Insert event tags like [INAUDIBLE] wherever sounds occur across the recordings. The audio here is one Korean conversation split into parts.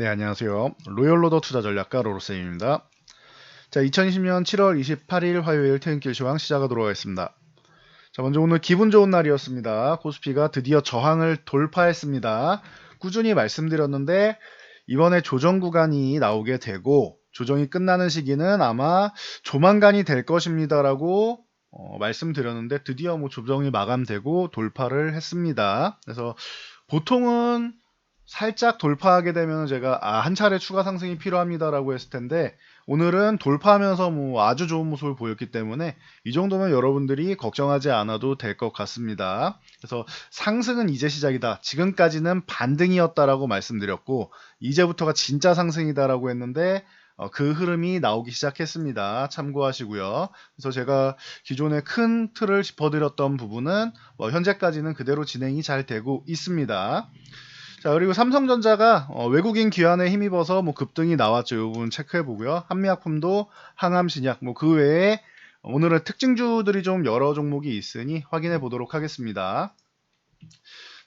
네, 안녕하세요. 로열로더 투자 전략가 로로쌤입니다. 자, 2020년 7월 28일 화요일 퇴근길 시황 시작하도록 하겠습니다. 자, 먼저 오늘 기분 좋은 날이었습니다. 코스피가 드디어 저항을 돌파했습니다. 꾸준히 말씀드렸는데 이번에 조정 구간이 나오게 되고 조정이 끝나는 시기는 아마 조만간이 될 것입니다라고 어, 말씀드렸는데 드디어 뭐 조정이 마감되고 돌파를 했습니다. 그래서 보통은 살짝 돌파하게 되면 제가 아, 한 차례 추가 상승이 필요합니다라고 했을 텐데 오늘은 돌파하면서 뭐 아주 좋은 모습을 보였기 때문에 이 정도면 여러분들이 걱정하지 않아도 될 것 같습니다. 그래서 상승은 이제 시작이다. 지금까지는 반등이었다라고 말씀드렸고 이제부터가 진짜 상승이다라고 했는데 어, 그 흐름이 나오기 시작했습니다. 참고하시고요. 그래서 제가 기존에 큰 틀을 짚어드렸던 부분은 뭐 현재까지는 그대로 진행이 잘 되고 있습니다. 자 그리고 삼성전자가 어, 외국인 기관에 힘입어서 뭐 급등이 나왔죠. 이 부분 체크해 보고요. 한미약품도 항암 신약 뭐 그 외에 오늘은 특징주들이 좀 여러 종목이 있으니 확인해 보도록 하겠습니다.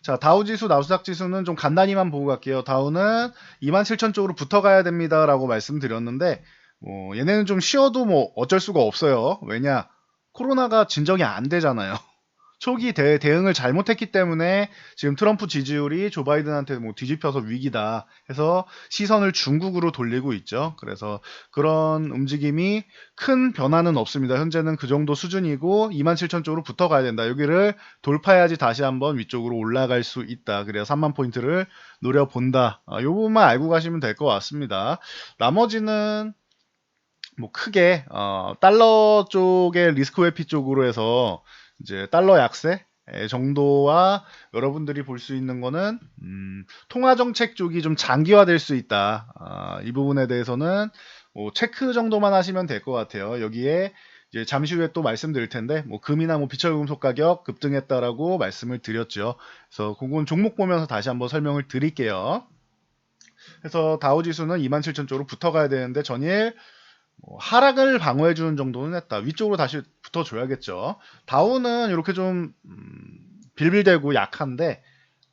자 다우지수 나스닥지수는 좀 간단히만 보고 갈게요. 다우는 27,000 쪽으로 붙어가야 됩니다라고 말씀드렸는데 뭐 얘네는 좀 쉬어도 뭐 어쩔 수가 없어요. 왜냐 코로나가 진정이 안 되잖아요. 초기 대, 대응을 잘못했기 때문에 지금 트럼프 지지율이 조 바이든한테 뭐 뒤집혀서 위기다 해서 시선을 중국으로 돌리고 있죠. 그래서 그런 움직임이 큰 변화는 없습니다. 현재는 그 정도 수준이고 27,000 쪽으로 붙어가야 된다. 여기를 돌파해야지 다시 한번 위쪽으로 올라갈 수 있다. 그래야 3만 포인트를 노려본다. 아, 이 부분만 알고 가시면 될 것 같습니다. 나머지는 뭐 크게 어, 달러 쪽의 리스크 회피 쪽으로 해서 이제 달러 약세 정도와 여러분들이 볼 수 있는 거는 음, 통화 정책 쪽이 좀 장기화될 수 있다. 아, 이 부분에 대해서는 뭐 체크 정도만 하시면 될 것 같아요. 여기에 이제 잠시 후에 또 말씀드릴 텐데 뭐 금이나 뭐 비철금속 가격 급등했다라고 말씀을 드렸죠. 그래서 그건 종목 보면서 다시 한번 설명을 드릴게요. 그래서 다우지수는 27,000 쪽으로 붙어가야 되는데 전일 뭐 하락을 방어해 주는 정도는 했다. 위쪽으로 다시 붙어 줘야겠죠. 다우는 이렇게 좀 음, 빌빌대고 약한데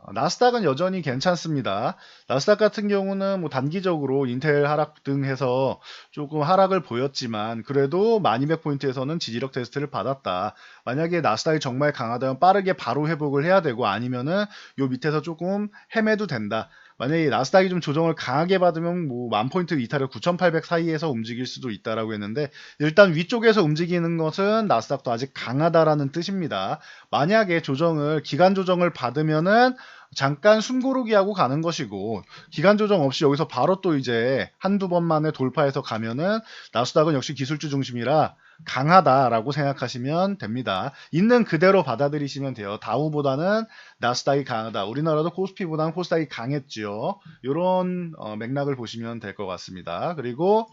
어, 나스닥은 여전히 괜찮습니다. 나스닥 같은 경우는 뭐 단기적으로 인텔 하락 등 해서 조금 하락을 보였지만 그래도 1200포인트에서는 지지력 테스트를 받았다. 만약에 나스닥이 정말 강하다면 빠르게 바로 회복을 해야 되고 아니면은 요 밑에서 조금 헤매도 된다. 만약에 나스닥이 좀 조정을 강하게 받으면 뭐 만 포인트 이탈을 9,800 사이에서 움직일 수도 있다라고 했는데 일단 위쪽에서 움직이는 것은 나스닥도 아직 강하다라는 뜻입니다. 만약에 조정을 기간 조정을 받으면은 잠깐 숨고르기 하고 가는 것이고 기간 조정 없이 여기서 바로 또 이제 한두 번 만에 돌파해서 가면은 나스닥은 역시 기술주 중심이라 강하다라고 생각하시면 됩니다. 있는 그대로 받아들이시면 돼요. 다우보다는 나스닥이 강하다. 우리나라도 코스피보다는 코스닥이 강했죠. 이런 어, 맥락을 보시면 될 것 같습니다. 그리고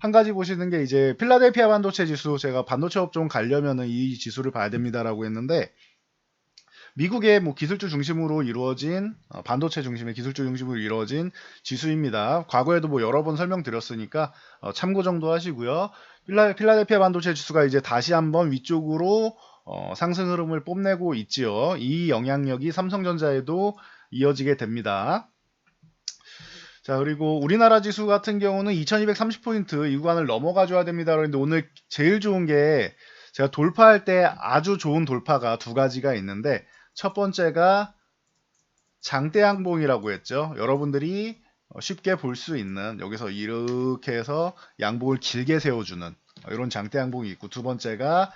한 가지 보시는 게 이제 필라델피아 반도체 지수 제가 반도체 업종 가려면은 이 지수를 봐야 됩니다라고 했는데 미국의 뭐 기술주 중심으로 이루어진 어, 반도체 중심의 기술주 중심으로 이루어진 지수입니다. 과거에도 뭐 여러 번 설명드렸으니까 어, 참고 정도 하시고요. 필라, 필라델피아 반도체 지수가 이제 다시 한번 위쪽으로 어, 상승 흐름을 뽐내고 있지요. 이 영향력이 삼성전자에도 이어지게 됩니다. 자 그리고 우리나라 지수 같은 경우는 2230포인트 이 구간을 넘어가 줘야 됩니다. 그런데 오늘 제일 좋은 게 제가 돌파할 때 아주 좋은 돌파가 두 가지가 있는데 첫 번째가 장대양봉이라고 했죠. 여러분들이 쉽게 볼 수 있는 여기서 이렇게 해서 양봉을 길게 세워주는 이런 장대 양봉이 있고 두 번째가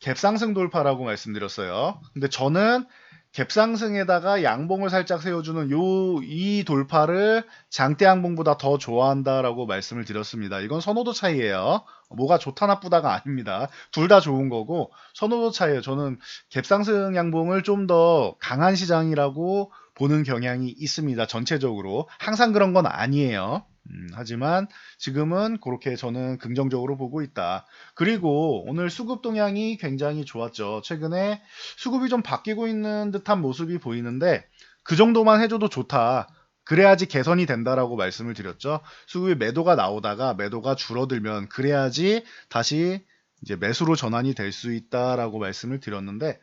갭상승 돌파라고 말씀드렸어요. 근데 저는 갭상승에다가 양봉을 살짝 세워주는 요 이 돌파를 장대 양봉보다 더 좋아한다라고 말씀을 드렸습니다. 이건 선호도 차이예요. 뭐가 좋다 나쁘다가 아닙니다. 둘 다 좋은 거고 선호도 차이예요. 저는 갭상승 양봉을 좀 더 강한 시장이라고 보는 경향이 있습니다. 전체적으로 항상 그런 건 아니에요. 음, 하지만 지금은 그렇게 저는 긍정적으로 보고 있다. 그리고 오늘 수급 동향이 굉장히 좋았죠. 최근에 수급이 좀 바뀌고 있는 듯한 모습이 보이는데 그 정도만 해줘도 좋다. 그래야지 개선이 된다라고 말씀을 드렸죠. 수급이 매도가 나오다가 매도가 줄어들면 그래야지 다시 이제 매수로 전환이 될 수 있다라고 말씀을 드렸는데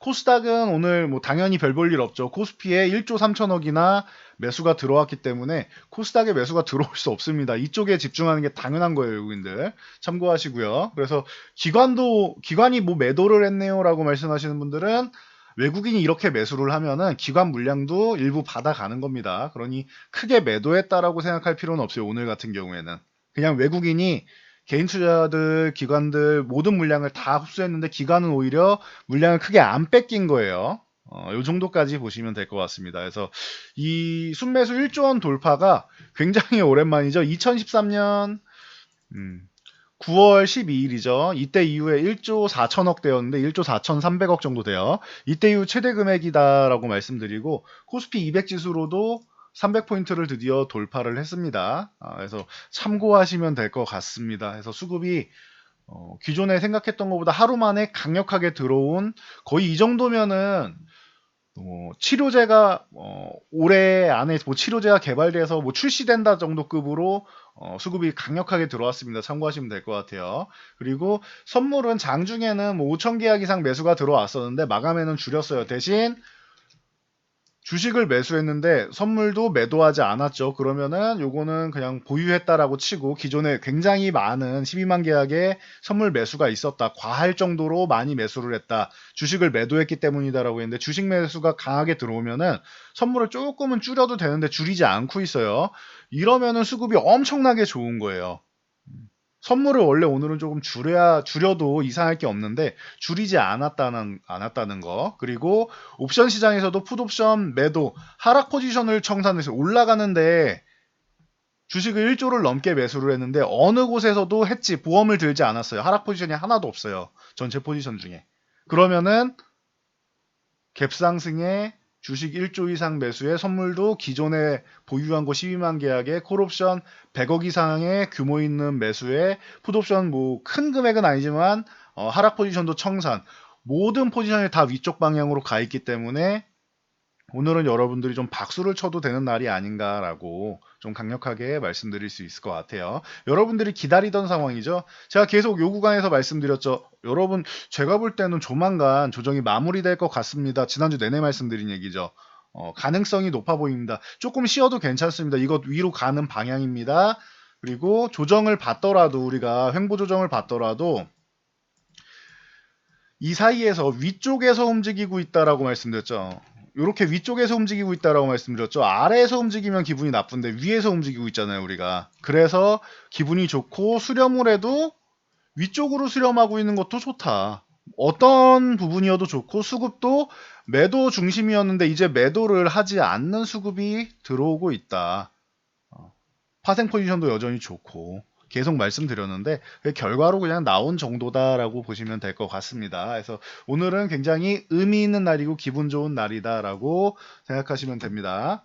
코스닥은 오늘 뭐 당연히 별 볼 일 없죠. 코스피에 1조 3천억이나 매수가 들어왔기 때문에 코스닥에 매수가 들어올 수 없습니다. 이쪽에 집중하는 게 당연한 거예요, 외국인들. 참고하시고요. 그래서 기관도 기관이 뭐 매도를 했네요라고 말씀하시는 분들은 외국인이 이렇게 매수를 하면은 기관 물량도 일부 받아가는 겁니다. 그러니 크게 매도했다라고 생각할 필요는 없어요. 오늘 같은 경우에는 그냥 외국인이 개인 투자들, 기관들 모든 물량을 다 흡수했는데 기관은 오히려 물량을 크게 안 뺏긴 거예요. 어, 요 정도까지 보시면 될 것 같습니다. 그래서 이 순매수 1조 원 돌파가 굉장히 오랜만이죠. 2013년 음, 9월 12일이죠. 이때 이후에 1조 4천억 대였는데 1조 4,300억 정도 돼요. 이때 이후 최대 금액이다라고 말씀드리고 코스피 200 지수로도 300포인트를 드디어 돌파를 했습니다. 아, 그래서 참고하시면 될 것 같습니다. 그래서 수급이 어, 기존에 생각했던 것보다 하루 만에 강력하게 들어온 거의 이 정도면은 뭐 치료제가 어, 올해 안에 뭐 치료제가 개발돼서 뭐 출시된다 정도 급으로 어, 수급이 강력하게 들어왔습니다. 참고하시면 될 것 같아요. 그리고 선물은 장중에는 뭐 5천 계약 이상 매수가 들어왔었는데 마감에는 줄였어요. 대신 주식을 매수했는데 선물도 매도하지 않았죠. 그러면은 요거는 그냥 보유했다라고 치고 기존에 굉장히 많은 12만 계약의 선물 매수가 있었다. 과할 정도로 많이 매수를 했다. 주식을 매도했기 때문이다라고 했는데 주식 매수가 강하게 들어오면은 선물을 조금은 줄여도 되는데 줄이지 않고 있어요. 이러면은 수급이 엄청나게 좋은 거예요. 선물을 원래 오늘은 조금 줄여야 줄여도 이상할 게 없는데 줄이지 않았다는 않았다는 거. 그리고 옵션 시장에서도 풋옵션 매도 하락 포지션을 청산해서 올라가는데 주식을 1조를 넘게 매수를 했는데 어느 곳에서도 했지 보험을 들지 않았어요. 하락 포지션이 하나도 없어요. 전체 포지션 중에. 그러면은 갭상승에 주식 1조 이상 매수에 선물도 기존에 보유한 거 12만 계약에 콜옵션 100억 이상의 규모 있는 매수에 풋옵션 뭐 큰 금액은 아니지만 어, 하락 포지션도 청산. 모든 포지션이 다 위쪽 방향으로 가 있기 때문에 오늘은 여러분들이 좀 박수를 쳐도 되는 날이 아닌가라고 좀 강력하게 말씀드릴 수 있을 것 같아요. 여러분들이 기다리던 상황이죠. 제가 계속 요 구간에서 말씀드렸죠. 여러분, 제가 볼 때는 조만간 조정이 마무리될 것 같습니다. 지난주 내내 말씀드린 얘기죠. 어, 가능성이 높아 보입니다. 조금 쉬어도 괜찮습니다. 이것 위로 가는 방향입니다. 그리고 조정을 받더라도 우리가 횡보 조정을 받더라도 이 사이에서 위쪽에서 움직이고 있다라고 말씀드렸죠. 이렇게 위쪽에서 움직이고 있다라고 말씀드렸죠. 아래에서 움직이면 기분이 나쁜데 위에서 움직이고 있잖아요, 우리가. 그래서 기분이 좋고 수렴을 해도 위쪽으로 수렴하고 있는 것도 좋다. 어떤 부분이어도 좋고 수급도 매도 중심이었는데 이제 매도를 하지 않는 수급이 들어오고 있다. 어, 파생 포지션도 여전히 좋고 계속 말씀드렸는데 그 결과로 그냥 나온 정도다라고 보시면 될 것 같습니다. 그래서 오늘은 굉장히 의미 있는 날이고 기분 좋은 날이다라고 생각하시면 됩니다.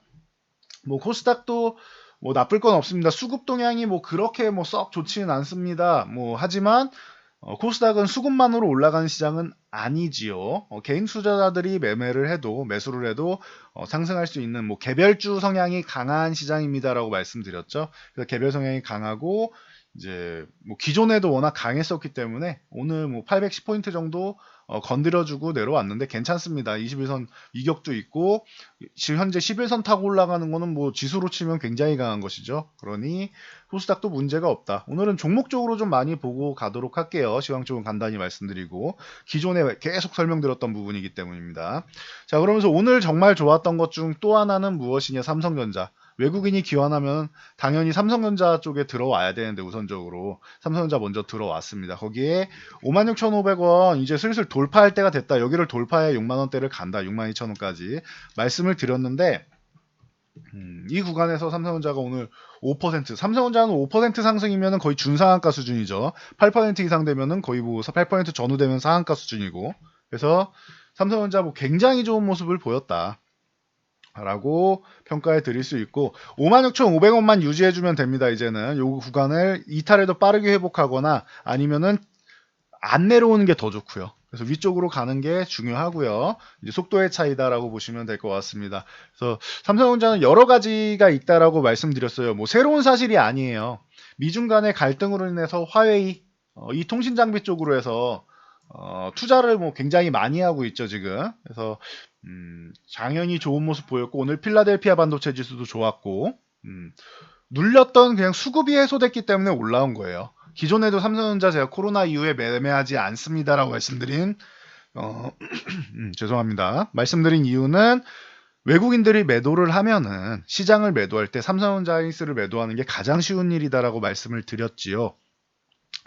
뭐 코스닥도 뭐 나쁠 건 없습니다. 수급 동향이 뭐 그렇게 뭐 썩 좋지는 않습니다. 뭐 하지만 어, 코스닥은 수급만으로 올라가는 시장은 아니지요. 어, 개인 투자자들이 매매를 해도 매수를 해도 어, 상승할 수 있는 뭐 개별주 성향이 강한 시장입니다라고 말씀드렸죠. 그래서 개별 성향이 강하고 이제 뭐 기존에도 워낙 강했었기 때문에 오늘 뭐 810포인트 정도 어, 건드려주고 내려왔는데 괜찮습니다. 21선 이격도 있고 지금 현재 11선 타고 올라가는 거는 뭐 지수로 치면 굉장히 강한 것이죠. 그러니 코스닥도 문제가 없다. 오늘은 종목적으로 좀 많이 보고 가도록 할게요. 시황 쪽은 간단히 말씀드리고 기존에 계속 설명드렸던 부분이기 때문입니다. 자 그러면서 오늘 정말 좋았던 것 중 또 하나는 무엇이냐 삼성전자. 외국인이 기원하면 당연히 삼성전자 쪽에 들어와야 되는데 우선적으로 삼성전자 먼저 들어왔습니다. 거기에 56,500원 이제 슬슬 돌파할 때가 됐다. 여기를 돌파해 6만원대를 간다. 62,000원까지 말씀을 드렸는데 음, 이 구간에서 삼성전자가 오늘 5%, 삼성전자는 5% 상승이면 거의 준상한가 수준이죠. 8% 이상 되면은 거의 뭐 8% 전후되면 상한가 수준이고. 그래서 삼성전자 뭐 굉장히 좋은 모습을 보였다. 라고 평가해 드릴 수 있고 56,500원만 유지해 주면 됩니다. 이제는 요 구간을 이탈해도 빠르게 회복하거나 아니면은 안 내려오는 게 더 좋고요. 그래서 위쪽으로 가는 게 중요하고요. 이제 속도의 차이다라고 보시면 될 것 같습니다. 그래서 삼성전자는 여러 가지가 있다라고 말씀드렸어요. 뭐 새로운 사실이 아니에요. 미중 간의 갈등으로 인해서 화웨이 어, 이 통신 장비 쪽으로 해서 어, 투자를 뭐 굉장히 많이 하고 있죠 지금. 그래서 음, 당연히 좋은 모습 보였고 오늘 필라델피아 반도체 지수도 좋았고 음, 눌렸던 그냥 수급이 해소됐기 때문에 올라온 거예요. 기존에도 삼성전자 제가 코로나 이후에 매매하지 않습니다라고 말씀드린 어, [CLEARS THROAT] 음, 죄송합니다. 말씀드린 이유는 외국인들이 매도를 하면은 시장을 매도할 때 삼성전자인스를 매도하는 게 가장 쉬운 일이다라고 말씀을 드렸지요.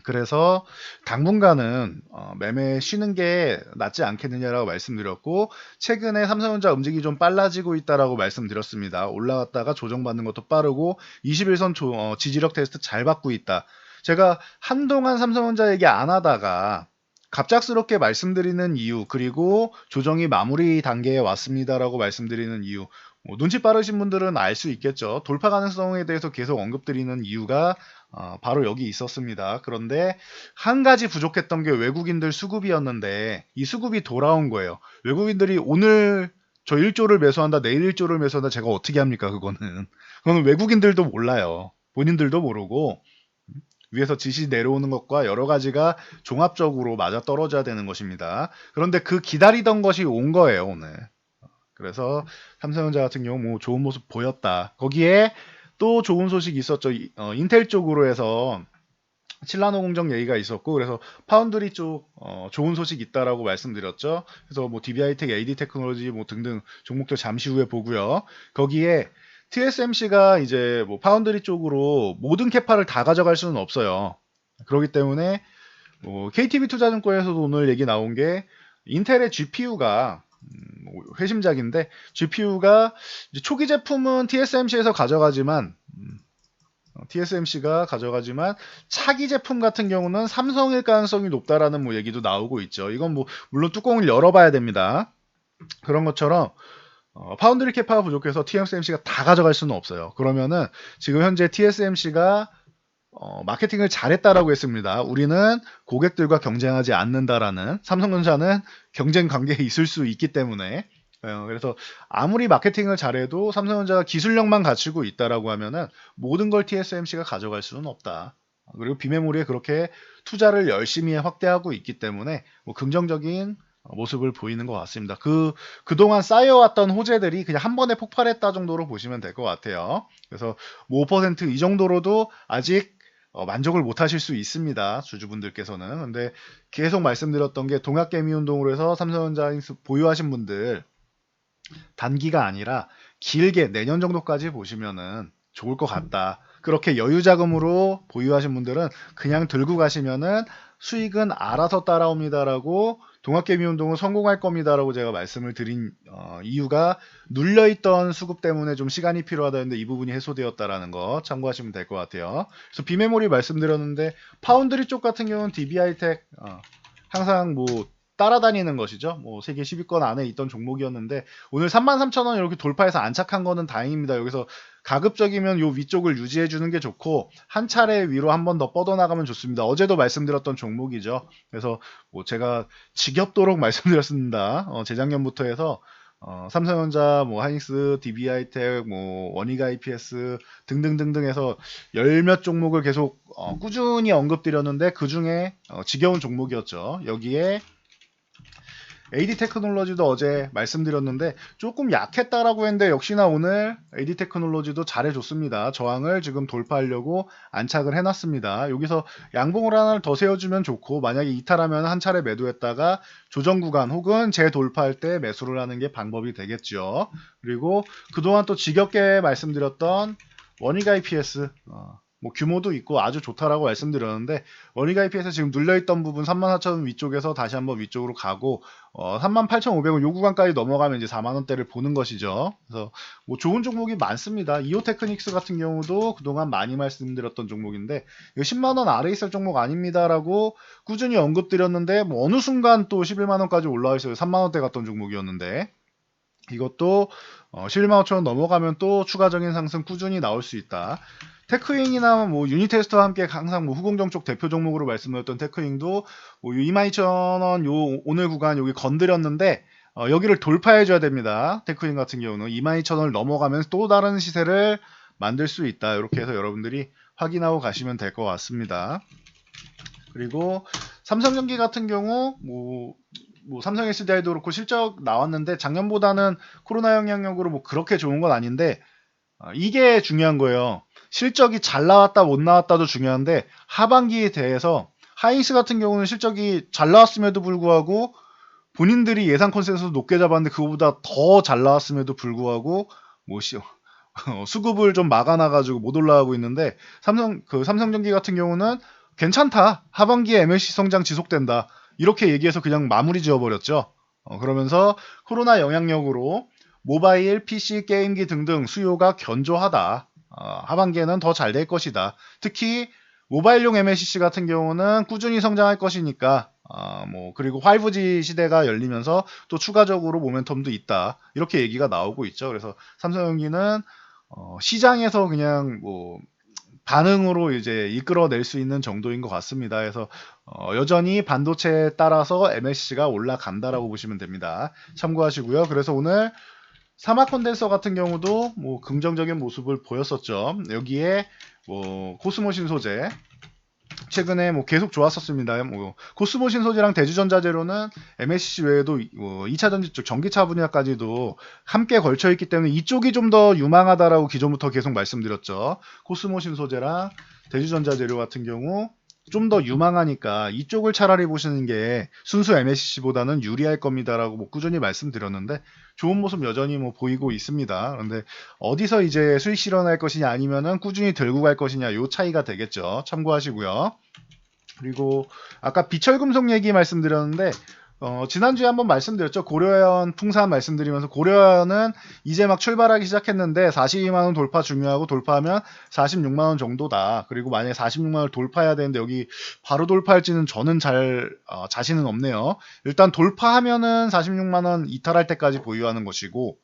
그래서 당분간은 어, 매매 쉬는 게 낫지 않겠느냐라고 말씀드렸고 최근에 삼성전자 움직이 좀 빨라지고 있다라고 말씀드렸습니다. 올라갔다가 조정받는 것도 빠르고 21선 조, 어, 지지력 테스트 잘 받고 있다. 제가 한동안 삼성전자 얘기 안 하다가 갑작스럽게 말씀드리는 이유 그리고 조정이 마무리 단계에 왔습니다라고 말씀드리는 이유 뭐 눈치 빠르신 분들은 알 수 있겠죠. 돌파 가능성에 대해서 계속 언급드리는 이유가 어, 바로 여기 있었습니다. 그런데 한 가지 부족했던 게 외국인들 수급이었는데 이 수급이 돌아온 거예요. 외국인들이 오늘 저 1조를 매수한다, 내일 1조를 매수한다, 제가 어떻게 합니까? 그거는. 그거는 외국인들도 몰라요. 본인들도 모르고 위에서 지시 내려오는 것과 여러 가지가 종합적으로 맞아 떨어져야 되는 것입니다. 그런데 그 기다리던 것이 온 거예요, 오늘. 그래서 삼성전자 같은 경우 뭐 좋은 모습 보였다. 거기에 또 좋은 소식이 있었죠. 이- 어, 인텔 쪽으로 해서 칠라노 공정 얘기가 있었고 그래서 파운드리 쪽 어, 좋은 소식 있다라고 말씀드렸죠. 그래서 뭐 DBI텍, AD 테크놀로지 뭐 등등 종목들 잠시 후에 보고요. 거기에 TSMC가 이제 뭐 파운드리 쪽으로 모든 캐파를 다 가져갈 수는 없어요. 그렇기 때문에 뭐 KTB 투자증권에서도 오늘 얘기 나온 게 인텔의 GPU가 뭐 회심작인데 GPU가 초기 제품은 TSMC에서 가져가지만 음, 어, TSMC가 가져가지만 차기 제품 같은 경우는 삼성일 가능성이 높다라는 뭐 얘기도 나오고 있죠. 이건 뭐 물론 뚜껑을 열어봐야 됩니다. 그런 것처럼 어, 파운드리 캐파가 부족해서 TSMC가 다 가져갈 수는 없어요. 그러면은 지금 현재 TSMC가 어, 마케팅을 잘했다라고 했습니다. 우리는 고객들과 경쟁하지 않는다라는 삼성전자는 경쟁 관계에 있을 수 있기 때문에 어, 그래서 아무리 마케팅을 잘해도 삼성전자가 기술력만 갖추고 있다라고 하면은 모든 걸 TSMC가 가져갈 수는 없다. 그리고 비메모리에 그렇게 투자를 열심히 확대하고 있기 때문에 뭐 긍정적인 모습을 보이는 것 같습니다. 그 그동안 쌓여왔던 호재들이 그냥 한 번에 폭발했다 정도로 보시면 될 것 같아요. 그래서 뭐 5%이 정도로도 아직 어, 만족을 못 하실 수 있습니다. 주주분들께서는. 근데 계속 말씀드렸던 게 동학개미 운동으로 해서 삼성전자 보유하신 분들 단기가 아니라 길게 내년 정도까지 보시면은 좋을 것 같다. 그렇게 여유 자금으로 보유하신 분들은 그냥 들고 가시면은 수익은 알아서 따라옵니다라고 동학개미 운동은 성공할 겁니다라고 제가 말씀을 드린 어, 이유가 눌려있던 수급 때문에 좀 시간이 필요하다는데 이 부분이 해소되었다라는 거 참고하시면 될 것 같아요. 그래서 비메모리 말씀드렸는데 파운드리 쪽 같은 경우는 DBI텍 어, 항상 뭐 따라다니는 것이죠. 뭐 세계 10위권 안에 있던 종목이었는데 오늘 33,000원 이렇게 돌파해서 안착한 거는 다행입니다. 여기서 가급적이면 요 위쪽을 유지해 주는 게 좋고 한 차례 위로 한 번 더 뻗어 나가면 좋습니다. 어제도 말씀드렸던 종목이죠. 그래서 뭐 제가 지겹도록 [LAUGHS] 말씀드렸습니다. 어, 재작년부터 해서 어, 삼성전자, 뭐 하이닉스, DBI텍, 뭐 원익 IPS 등등등등 해서 열몇 종목을 계속 어, 꾸준히 언급드렸는데 그 중에 어, 지겨운 종목이었죠. 여기에 AD 테크놀로지도 어제 말씀드렸는데 조금 약했다라고 했는데 역시나 오늘 AD 테크놀로지도 잘해줬습니다. 저항을 지금 돌파하려고 안착을 해놨습니다. 여기서 양봉을 하나를 더 세워주면 좋고 만약에 이탈하면 한 차례 매도했다가 조정 구간 혹은 재돌파할 때 매수를 하는 게 방법이 되겠죠. 그리고 그동안 또 지겹게 말씀드렸던 원익 IPS 어, 뭐 규모도 있고 아주 좋다라고 말씀드렸는데 IP에서 지금 눌려있던 부분 34,000원 위쪽에서 다시 한번 위쪽으로 가고 어, 38,500원 요 구간까지 넘어가면 이제 4만원대를 보는 것이죠. 그래서 뭐 좋은 종목이 많습니다. 이오테크닉스 같은 경우도 그동안 많이 말씀드렸던 종목인데 이거 10만원 아래 있을 종목 아닙니다라고 꾸준히 언급드렸는데 뭐 어느 순간 또 11만원까지 올라와 있어요. 3만원대 갔던 종목이었는데 이것도 어, 11만 5천원 넘어가면 또 추가적인 상승 꾸준히 나올 수 있다. 테크잉이나 뭐 유니테스트와 함께 항상 뭐 후공정 쪽 대표 종목으로 말씀드렸던 테크잉도 뭐 22,000원 요 오늘 구간 여기 건드렸는데 어, 여기를 돌파해 줘야 됩니다. 테크잉 같은 경우는 22,000원을 넘어가면 또 다른 시세를 만들 수 있다. 이렇게 해서 여러분들이 확인하고 가시면 될 것 같습니다. 그리고 삼성전기 같은 경우 뭐, 뭐 삼성 SDI도 그렇고 실적 나왔는데 작년보다는 코로나 영향력으로 뭐 그렇게 좋은 건 아닌데 어, 이게 중요한 거예요. 실적이 잘 나왔다 못 나왔다도 중요한데 하반기에 대해서 하이닉스 같은 경우는 실적이 잘 나왔음에도 불구하고 본인들이 예상 컨센서스 높게 잡았는데 그거보다 더 잘 나왔음에도 불구하고 뭐 시, 어, 수급을 좀 막아놔가지고 못 올라가고 있는데 삼성 그 삼성전기 같은 경우는 괜찮다 하반기에 MLC 성장 지속된다 이렇게 얘기해서 그냥 마무리 지어버렸죠. 어, 그러면서 코로나 영향력으로 모바일, PC, 게임기 등등 수요가 견조하다. 어, 하반기에는 더 잘 될 것이다. 특히 모바일용 MLCC 같은 경우는 꾸준히 성장할 것이니까 아, 뭐 그리고 5G 시대가 열리면서 또 추가적으로 모멘텀도 있다 이렇게 얘기가 나오고 있죠. 그래서 삼성전기는 어, 시장에서 그냥 뭐 반응으로 이제 이끌어낼 수 있는 정도인 것 같습니다. 그래서 어, 여전히 반도체에 따라서 MLC가 올라간다라고 보시면 됩니다. 참고하시고요. 그래서 오늘 사막 콘덴서 같은 경우도 뭐 긍정적인 모습을 보였었죠. 여기에 뭐 코스모 신 소재 최근에 뭐 계속 좋았었습니다. 뭐 코스모 신 소재랑 대주전자재료는 MSC 외에도 뭐 2차 전지 쪽 전기차 분야까지도 함께 걸쳐 있기 때문에 이쪽이 좀 더 유망하다라고 기존부터 계속 말씀드렸죠. 코스모 신 소재랑 대주전자재료 같은 경우 좀 더 유망하니까 이쪽을 차라리 보시는 게 순수 MSC보다는 유리할 겁니다라고 뭐 꾸준히 말씀드렸는데 좋은 모습 여전히 뭐 보이고 있습니다. 그런데 어디서 이제 수익 실현할 것이냐 아니면은 꾸준히 들고 갈 것이냐 요 차이가 되겠죠. 참고하시고요. 그리고 아까 비철금속 얘기 말씀드렸는데 어, 지난주에 한번 말씀드렸죠. 고려연 풍산 말씀드리면서 고려연은 이제 막 출발하기 시작했는데 42만원 돌파 중요하고 돌파하면 46만원 정도다. 그리고 만약에 46만원을 돌파해야 되는데 여기 바로 돌파할지는 저는 잘 어, 자신은 없네요. 일단 돌파하면은 46만원 이탈할 때까지 보유하는 것이고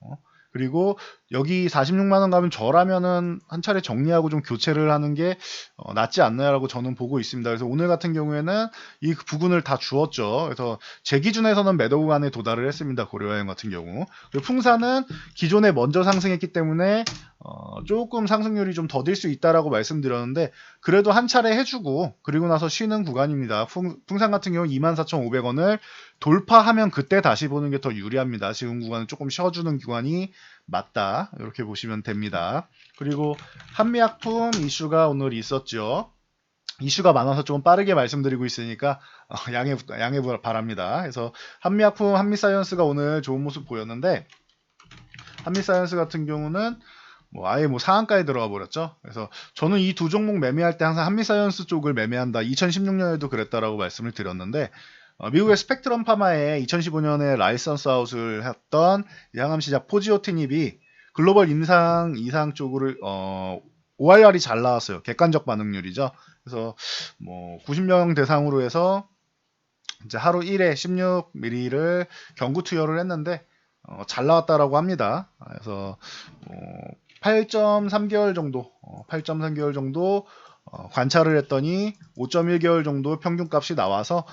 어, 그리고 여기 46만 원 가면 저라면은 한 차례 정리하고 좀 교체를 하는 게 어, 낫지 않나라고 저는 보고 있습니다. 그래서 오늘 같은 경우에는 이 부분을 다 주었죠. 그래서 제 기준에서는 매도 구간에 도달을 했습니다. 고려여행 같은 경우. 풍사는 기존에 먼저 상승했기 때문에 어, 조금 상승률이 좀 더딜 수 있다라고 말씀드렸는데 그래도 한 차례 해주고 그리고 나서 쉬는 구간입니다. 풍, 풍산 같은 경우 24,500원을 돌파하면 그때 다시 보는 게 더 유리합니다. 지금 구간은 조금 쉬어주는 구간이 맞다. 이렇게 보시면 됩니다. 그리고 한미약품 이슈가 오늘 있었죠. 이슈가 많아서 조금 빠르게 말씀드리고 있으니까 어, 양해 양해 바랍니다. 그래서 한미약품, 한미사이언스가 오늘 좋은 모습 보였는데 한미사이언스 같은 경우는 뭐 아예 뭐 상한가에 들어가 버렸죠. 그래서 저는 이 두 종목 매매할 때 항상 한미사이언스 쪽을 매매한다. 2016년에도 그랬다라고 말씀을 드렸는데 어, 미국의 스펙트럼 파마에 2015년에 라이선스 아웃을 했던 양암 시작 포지오티닙이 글로벌 인상 이상 쪽으로 어, ORR이 잘 나왔어요. 객관적 반응률이죠. 그래서 뭐 90명 대상으로 해서 이제 하루 1회 16ml를 경구 투여를 했는데 어, 잘 나왔다라고 합니다. 그래서 어, 8.3개월 정도, 어, 8.3개월 정도 어, 관찰을 했더니 5.1개월 정도 평균값이 나와서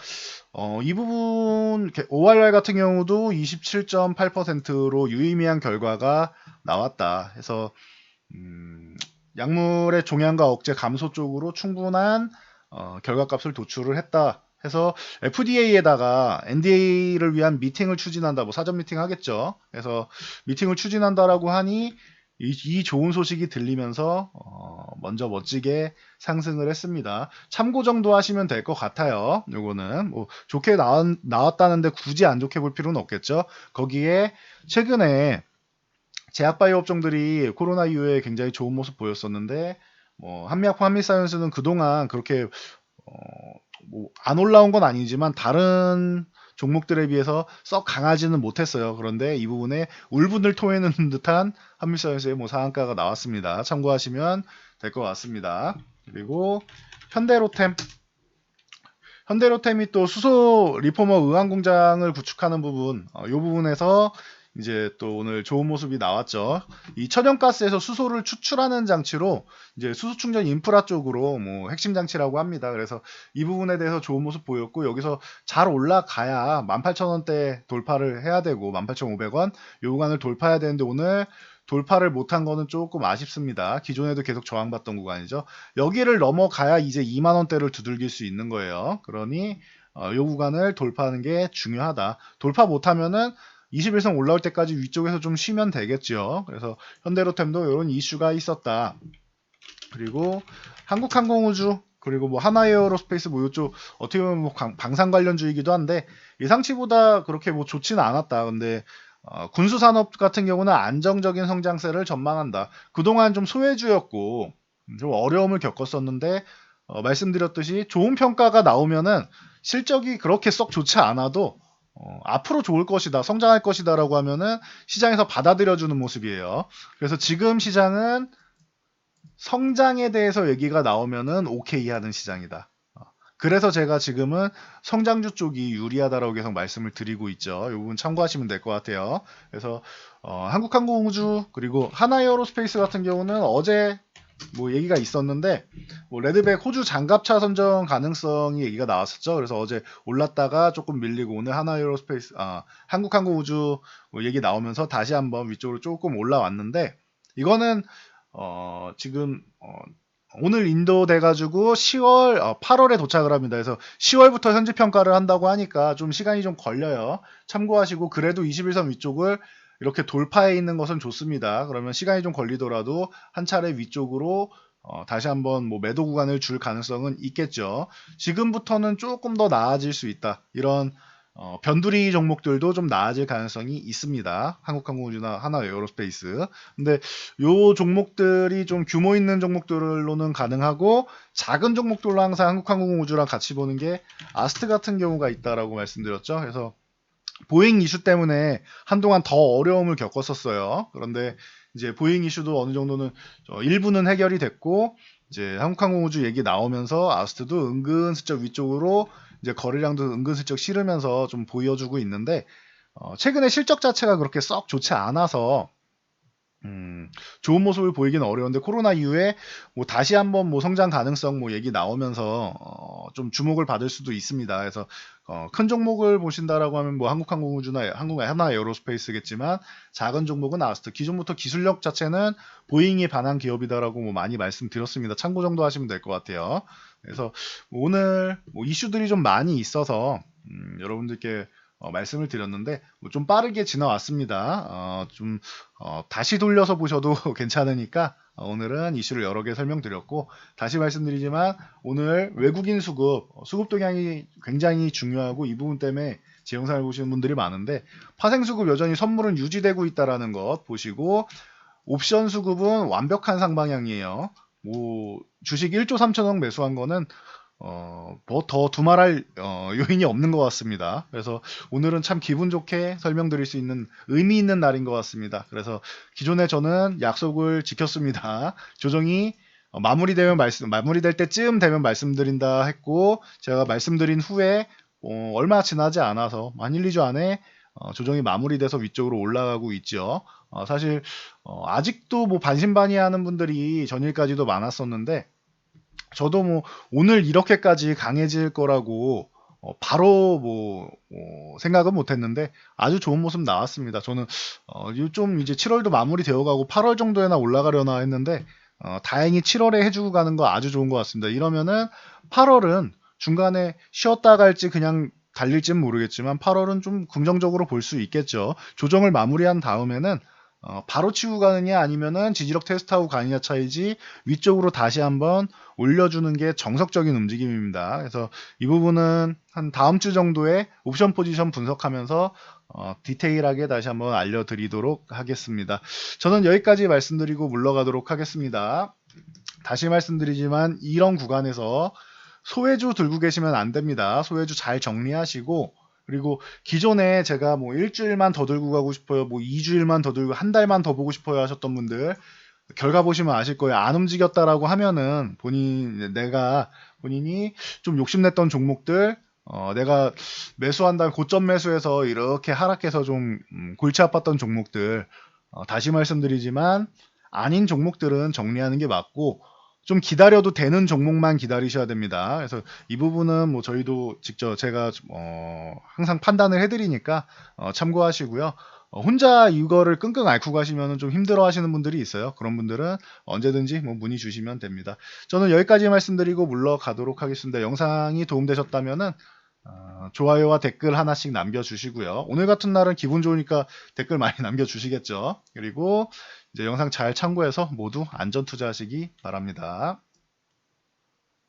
어, 이 부분 ORR 같은 경우도 27.8%로 유의미한 결과가 나왔다. 해서 음, 약물의 종양과 억제 감소 쪽으로 충분한 어, 결과값을 도출을 했다. 해서 FDA에다가 NDA를 위한 미팅을 추진한다. 뭐 사전 미팅 하겠죠. 그래서 미팅을 추진한다라고 하니 이, 이 좋은 소식이 들리면서 어, 먼저 멋지게 상승을 했습니다. 참고 정도 하시면 될 것 같아요. 요거는 뭐 좋게 나왔, 나왔다는데 굳이 안 좋게 볼 필요는 없겠죠. 거기에 최근에 제약바이오 업종들이 코로나 이후에 굉장히 좋은 모습 보였었는데 뭐 한미약품 한미사이언스는 그동안 그렇게 어, 뭐 안 올라온 건 아니지만 다른 종목들에 비해서 썩 강하지는 못했어요. 그런데 이 부분에 울분을 토해는 [LAUGHS] 듯한 한미사에서의 뭐 상한가가 나왔습니다. 참고하시면 될 것 같습니다. 그리고 현대로템 현대로템이 또 수소 리포머 의왕 공장을 구축하는 부분, 어, 이 부분에서 이제 또 오늘 좋은 모습이 나왔죠. 이 천연가스에서 수소를 추출하는 장치로 이제 수소 충전 인프라 쪽으로 뭐 핵심 장치라고 합니다. 그래서 이 부분에 대해서 좋은 모습 보였고 여기서 잘 올라가야 18,000원대 돌파를 해야 되고 18,500원 요 구간을 돌파해야 되는데 오늘 돌파를 못한 거는 조금 아쉽습니다. 기존에도 계속 저항받던 구간이죠. 여기를 넘어가야 이제 2만 원대를 두들길 수 있는 거예요. 그러니 어, 요 구간을 돌파하는 게 중요하다. 돌파 못하면은 21선 올라올 때까지 위쪽에서 좀 쉬면 되겠죠. 그래서 현대로템도 이런 이슈가 있었다. 그리고 한국항공우주 그리고 뭐 하나에어로스페이스 뭐 이쪽 어떻게 보면 뭐 강- 방산 관련주이기도 한데 예상치보다 그렇게 뭐 좋지는 않았다. 근데 어, 군수산업 같은 경우는 안정적인 성장세를 전망한다. 그동안 좀 소외주였고 좀 어려움을 겪었었는데 어, 말씀드렸듯이 좋은 평가가 나오면은 실적이 그렇게 썩 좋지 않아도 어, 앞으로 좋을 것이다, 성장할 것이다라고 하면은 시장에서 받아들여주는 모습이에요. 그래서 지금 시장은 성장에 대해서 얘기가 나오면은 오케이 하는 시장이다. 어, 그래서 제가 지금은 성장주 쪽이 유리하다라고 계속 말씀을 드리고 있죠. 이 부분 참고하시면 될 것 같아요. 그래서 어, 한국항공우주 그리고 하나에어로스페이스 같은 경우는 어제 뭐 얘기가 있었는데 뭐 레드백 호주 장갑차 선정 가능성이 얘기가 나왔었죠. 그래서 어제 올랐다가 조금 밀리고 오늘 하나에어로스페이스 아 한국항공우주 뭐 얘기 나오면서 다시 한번 위쪽으로 조금 올라왔는데 이거는 어 지금 어 오늘 인도 돼 가지고 10월 어, 8월에 도착을 합니다. 그래서 10월부터 현지 평가를 한다고 하니까 좀 시간이 좀 걸려요. 참고하시고 그래도 21선 위쪽을 이렇게 돌파해 있는 것은 좋습니다. 그러면 시간이 좀 걸리더라도 한 차례 위쪽으로 어, 다시 한번 뭐 매도 구간을 줄 가능성은 있겠죠. 지금부터는 조금 더 나아질 수 있다. 이런 어, 변두리 종목들도 좀 나아질 가능성이 있습니다. 한국항공우주나 하나 에어로스페이스. 근데 요 종목들이 좀 규모 있는 종목들로는 가능하고 작은 종목들로 항상 한국항공우주랑 같이 보는 게 아스트 같은 경우가 있다라고 말씀드렸죠. 그래서 보잉 이슈 때문에 한동안 더 어려움을 겪었었어요. 그런데 이제 보잉 이슈도 어느 정도는 저 일부는 해결이 됐고 이제 한국항공우주 얘기 나오면서 아스트도 은근슬쩍 위쪽으로 이제 거래량도 은근슬쩍 실으면서 좀 보여주고 있는데 어, 최근에 실적 자체가 그렇게 썩 좋지 않아서 음, 좋은 모습을 보이기는 어려운데 코로나 이후에 뭐 다시 한번 뭐 성장 가능성 뭐 얘기 나오면서 어, 좀 주목을 받을 수도 있습니다. 그래서 어, 큰 종목을 보신다라고 하면 뭐 한국항공우주나 한국 하나 에어로스페이스겠지만 작은 종목은 아스트 기존부터 기술력 자체는 보잉에 반한 기업이다라고 뭐 많이 말씀드렸습니다. 참고 정도 하시면 될 것 같아요. 그래서 오늘 뭐 이슈들이 좀 많이 있어서 음, 여러분들께 어, 말씀을 드렸는데 뭐좀 빠르게 지나왔습니다. 어, 좀 어, 다시 돌려서 보셔도 [LAUGHS] 괜찮으니까 어, 오늘은 이슈를 여러 개 설명드렸고 다시 말씀드리지만 오늘 외국인 수급 어, 수급 동향이 굉장히 중요하고 이 부분 때문에 제 영상을 보시는 분들이 많은데 파생 수급 여전히 선물은 유지되고 있다라는 것 보시고 옵션 수급은 완벽한 상방향이에요. 뭐 주식 1조 3천억 매수한 거는 어, 뭐더 두말할 어, 요인이 없는 것 같습니다. 그래서 오늘은 참 기분 좋게 설명드릴 수 있는 의미 있는 날인 것 같습니다. 그래서 기존에 저는 약속을 지켰습니다. 조정이 어, 마무리되면 말씀 마무리될 때쯤 되면 말씀드린다 했고 제가 말씀드린 후에 어, 얼마 지나지 않아서 만 1, 2주 안에 어, 조정이 마무리돼서 위쪽으로 올라가고 있죠. 어, 사실 어, 아직도 뭐 반신반의하는 분들이 전일까지도 많았었는데 저도 뭐 오늘 이렇게까지 강해질 거라고 어, 바로 뭐, 어, 생각은 못했는데 아주 좋은 모습 나왔습니다. 저는 어, 요좀 이제 7월도 마무리 되어가고 8월 정도에나 올라가려나 했는데 어, 다행히 7월에 해주고 가는 거 아주 좋은 것 같습니다. 이러면은 8월은 중간에 쉬었다 갈지 그냥 달릴지는 모르겠지만 8월은 좀 긍정적으로 볼 수 있겠죠. 조정을 마무리한 다음에는 어, 바로 치고 가느냐 아니면은 지지력 테스트하고 가느냐 차이지 위쪽으로 다시 한번 올려주는 게 정석적인 움직임입니다. 그래서 이 부분은 한 다음 주 정도에 옵션 포지션 분석하면서 어, 디테일하게 다시 한번 알려드리도록 하겠습니다. 저는 여기까지 말씀드리고 물러가도록 하겠습니다. 다시 말씀드리지만 이런 구간에서 소외주 들고 계시면 안 됩니다. 소외주 잘 정리하시고 그리고 기존에 제가 뭐 일주일만 더 들고 가고 싶어요. 뭐 2주일만 더 들고 한 달만 더 보고 싶어요 하셨던 분들 결과 보시면 아실 거예요. 안 움직였다라고 하면은 본인 내가 본인이 좀 욕심냈던 종목들 어, 내가 매수한다 고점 매수해서 이렇게 하락해서 좀 음, 골치 아팠던 종목들 어, 다시 말씀드리지만 아닌 종목들은 정리하는 게 맞고 좀 기다려도 되는 종목만 기다리셔야 됩니다. 그래서 이 부분은 뭐 저희도 직접 제가 어, 항상 판단을 해드리니까 어, 참고하시고요. 어, 혼자 이거를 끙끙 앓고 가시면 좀 힘들어 하시는 분들이 있어요. 그런 분들은 언제든지 뭐 문의 주시면 됩니다. 저는 여기까지 말씀드리고 물러가도록 하겠습니다. 영상이 도움되셨다면은 어, 좋아요와 댓글 하나씩 남겨주시고요. 오늘 같은 날은 기분 좋으니까 댓글 많이 [LAUGHS] 남겨주시겠죠. 그리고 이제 영상 잘 참고해서 모두 안전 투자하시기 바랍니다.